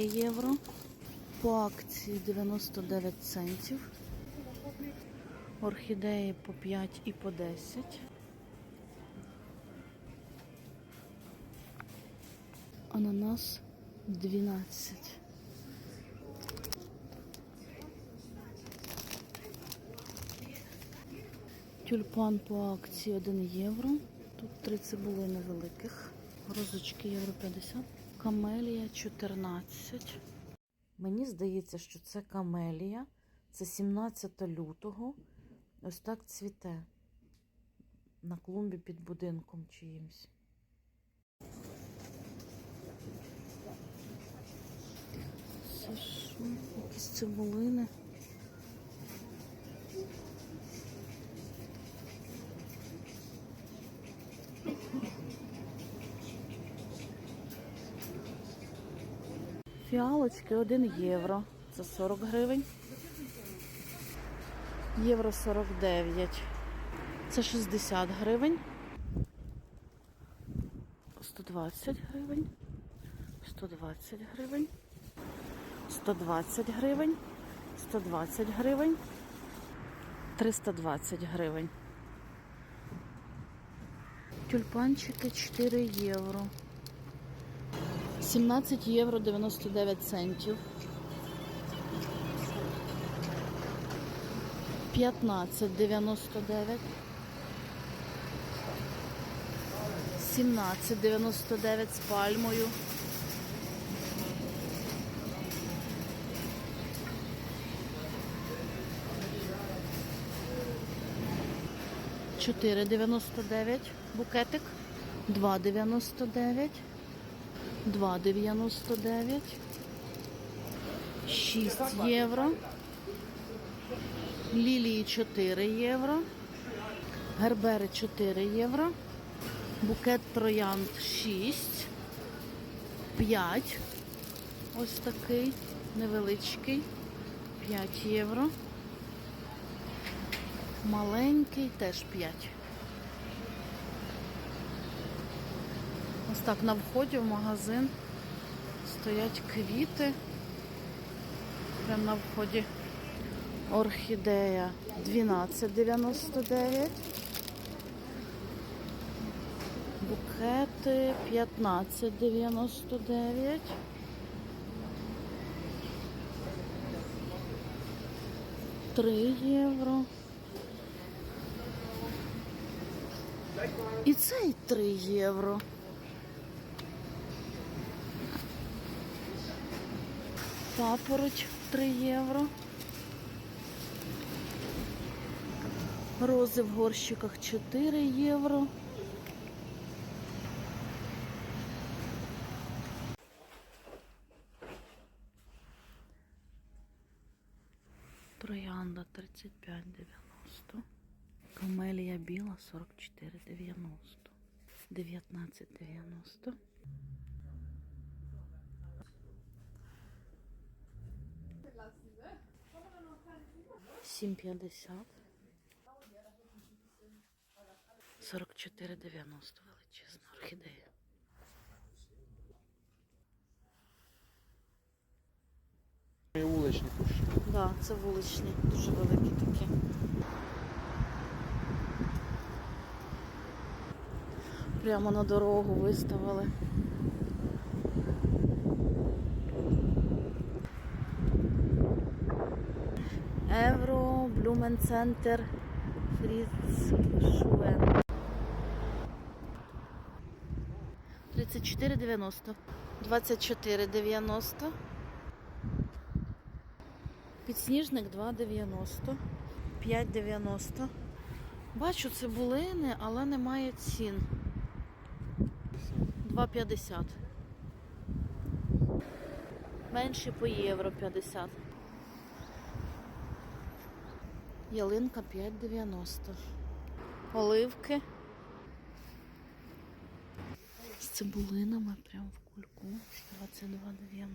євро. По акції 99 центів. Орхідеї по 5 і по 10. Ананас 12. Тюльпан по акції 1 євро. Тут три цибули невеликих. Розочки євро 50. Камелія 14. Мені здається, що це камелія. Це 17 лютого. Ось так цвіте. На клумбі під будинком чиїмсь. Це що? Якісь цибулини. Фіалочки 1 євро. Це 40 гривень. Євро 49. Це 60 гривень. 120 гривень. 120 гривень. 120 гривень. 120 гривень. 320 гривень. Тюльпанчики 4 євро. 17 євро 99 центів. 15,99. 17,99 з пальмою. Чотири дев'яносто дев'ять букетик, два дев'яносто дев'ять, два дев'яносто дев'ять, шість євро, лілії 4 євро, гербери 4 євро, букет троянд 6, 5, ось такий невеличкий, 5 євро. Маленький теж 5. Ось так на вході в магазин стоять квіти. Прямо на вході орхідея 12,99. Букети 15,99. Три євро. І цей 3 євро. Папороть 3 євро. Рози в горщиках 4 євро. Троянда 35,90. Камелія біла 44,90. 19,90. Сім п'ятдесят. Сорок чотири дев'яносто величезна орхідея. Вуличні кущі. Так, да, це вуличні, дуже великі такі. Прямо на дорогу виставили. Евро, Блюмен Центр, Фріц Шуен. 34,90. 24,90. Підсніжник 2,90. 5,90. Бачу цибулини, але немає цін. 2,50. Менші по євро 50. Ялинка 5,90. Оливки. З цибулинами прямо в кульку. 22,90.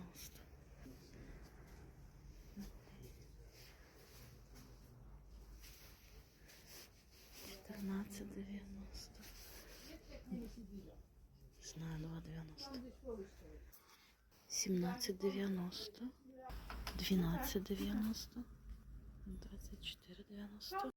14,90. Не знаю, 2,90. 17,90, 12,90, 24,90.